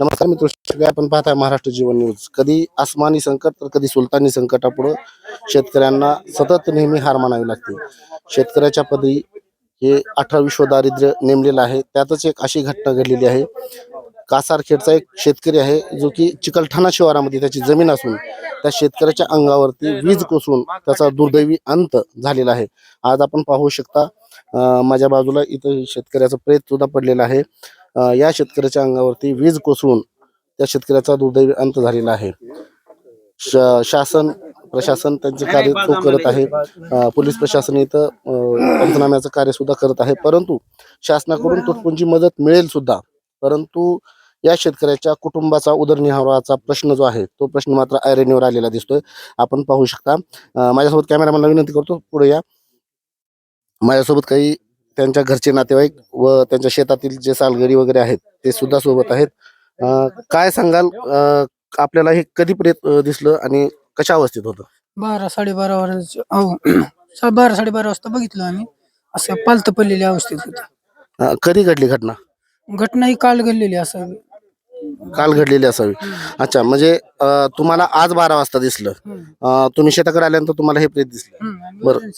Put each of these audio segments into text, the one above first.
नमस्कार मित्र सगळे आपण पाहताय महाराष्ट्र जीवन न्यूज. कधी आसमानी संकट तर कधी सुलतानी संकटापुढं शेतकऱ्यांना सतत नेहमी हार मानावी लागते. शेतकऱ्याच्या पदरी हे अठरा विश्व दारिद्र्य नेमलेलं आहे. त्यातच एक अशी घटना घडलेली आहे. कासारखेडचा एक शेतकरी आहे जो की चिकलठाणा शिवारामध्ये त्याची जमीन असून त्या शेतकऱ्याच्या अंगावरती वीज कोसळून त्याचा दुर्दैवी अंत झालेला आहे. आज आपण पाहू शकता माझ्या बाजूला इथं शेतकऱ्याचं प्रेत सुद्धा पडलेलं आहे. या शेतकऱ्याच्या अंगावरती वीज कोसळून त्या शेतकऱ्याचा दुर्दैवी अंत झालेला आहे. शासन प्रशासन त्यांचे कार्य तो करत आहे. पोलीस प्रशासन इथं पंचनाम्याचं कार्य सुद्धा करत आहे. परंतु शासनाकडून तुटपुंजी मदत मिळेल सुद्धा. परंतु या शेतकऱ्याच्या कुटुंबाचा उदरनिर्वाहाचा प्रश्न जो आहे तो प्रश्न मात्र ऐरणीवर आलेला दिसतोय. आपण पाहू शकता. माझ्यासोबत कॅमेरामॅनला विनंती करतो. पुढे या. माझ्यासोबत काही त्यांच्या घरचे नातेवाईक व त्यांच्या शेतातील जे सालगडी वगैरे आहेत ते सुद्धा सोबत आहेत. काय सांगाल? आपल्याला हे कधी प्रेत दिसलं आणि कशा अवस्थेत होतं? बारा साडेबारा वाजता बारा साडेबारा वाजता बघितलं आम्ही. असं पालत पडलेल्या अवस्थेत होते. कधी घडली घटना? घटना ही काल घडलेली असं काल घडलेली असावी. अच्छा म्हणजे तुम्हाला आज बारा वाजता दिसलं. तुम्ही शेताकडे आल्यानंतर तुम्हाला हे प्रेत दिसलं. बरं.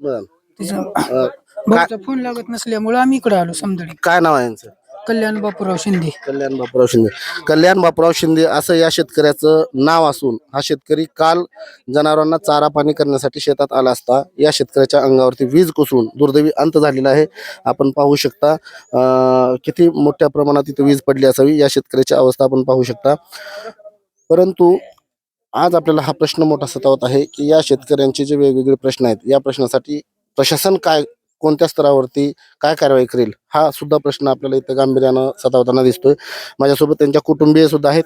बरं. तिचं अं, भाऊचा फोन लागत नसल्यामुळे आम्ही इकडे आलो समदडी काय नाव आहे यांचं? कल्याण बापूराव शिंदे. कल्याण बापूराव शिंदे. कल्याण बापूराव शिंदे असं या शेतकऱ्याचं नाव असून हा शेतकरी काल जनावरांना चारा पाणी करण्यासाठी शेतात आला असता. या शेतकऱ्याच्या अंगावरती वीज कोसळून दुर्दैवी अंत झालेला आहे. आपण पाहू शकता अं, किती मोठ्या प्रमाणात इथे वीज पडली असावी या शेतकऱ्याची अवस्था आपण पाहू शकता. परंतु आज आपल्याला हा प्रश्न मोठा सतावत आहे की या शेतकऱ्यांचे जे वेगवेगळे प्रश्न आहेत या प्रश्नासाठी प्रशासन काय कोणत्या स्तरावरती काय कारवाई करेल हा सुद्धा प्रश्न आपल्याला इथं गांभीर्यानं सतावताना दिसतोय. माझ्यासोबत त्यांच्या कुटुंबीय सुद्धा आहेत.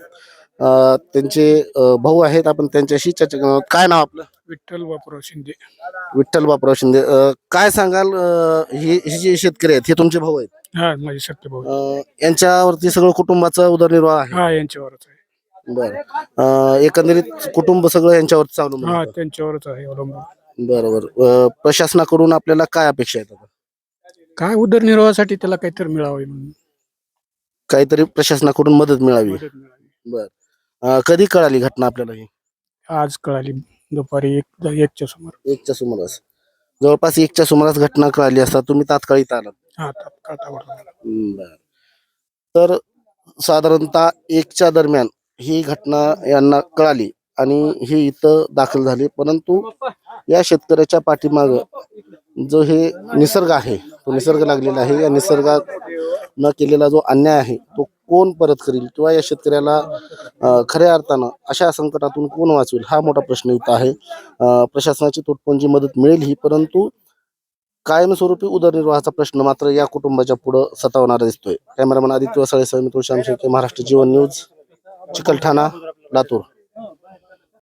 त्यांचे भाऊ आहेत. आपण त्यांच्याशी चर्चा. काय नाव आपलं? विठ्ठल बापूराव शिंदे. विठ्ठल बापराव शिंदे. काय सांगाल हे जे शेतकरी आहेत हे तुमचे भाऊ आहेत? हा माझे सत्य भाऊ अं, यांच्यावरती सगळं कुटुंबाचा उदरनिर्वाह आहे. हा यांच्यावरच आहे. बरं. एकंदरीत कुटुंब सगळं यांच्यावरती चालू हा त्यांच्यावरच आहे अवलंबून. बरोबर. प्रशासनाकडून आपल्याला काय अपेक्षा आहेत आता? काय उदरनिर्वाहासाठी त्याला काहीतरी मिळावे म्हणून. काहीतरी प्रशासनाकडून मदत मिळावी. मदत मिळावी. बर. अं, कधी कळाली घटना आपल्याला ही? आज कळाली. दुपारी एक एकच्या समोर एकच्या सुमारास. जवळपास एकच्या सुमारास घटना कळाली असता तुम्ही तात्काळ इथं आलात. हा तात्काळ ताबडतोब. हम्म, बर. तर साधारणतः एकच्या दरम्यान ही घटना यांना कळाली. आणि हे इथं दाखल झाले. परंतु या शेतकऱ्याच्या पाठीमाग जो हे निसर्ग आहे तो निसर्ग लागलेला आहे. या निसर्गात न केलेला जो अन्याय आहे तो कोण परत करील किंवा या शेतकऱ्याला खऱ्या अर्थानं अशा संकटातून कोण वाचवेल? हा मोठा प्रश्न इथं आहे. प्रशासनाची तुटपुंजी मदत मिळेल ही परंतु कायमस्वरूपी उदरनिर्वाहाचा प्रश्न मात्र या कुटुंबाच्या पुढं सतावणारा दिसतोय. कॅमेरामॅन आदित्य वसाळे सह मी महाराष्ट्र जीवन न्यूज चिकलठाणा लातूर.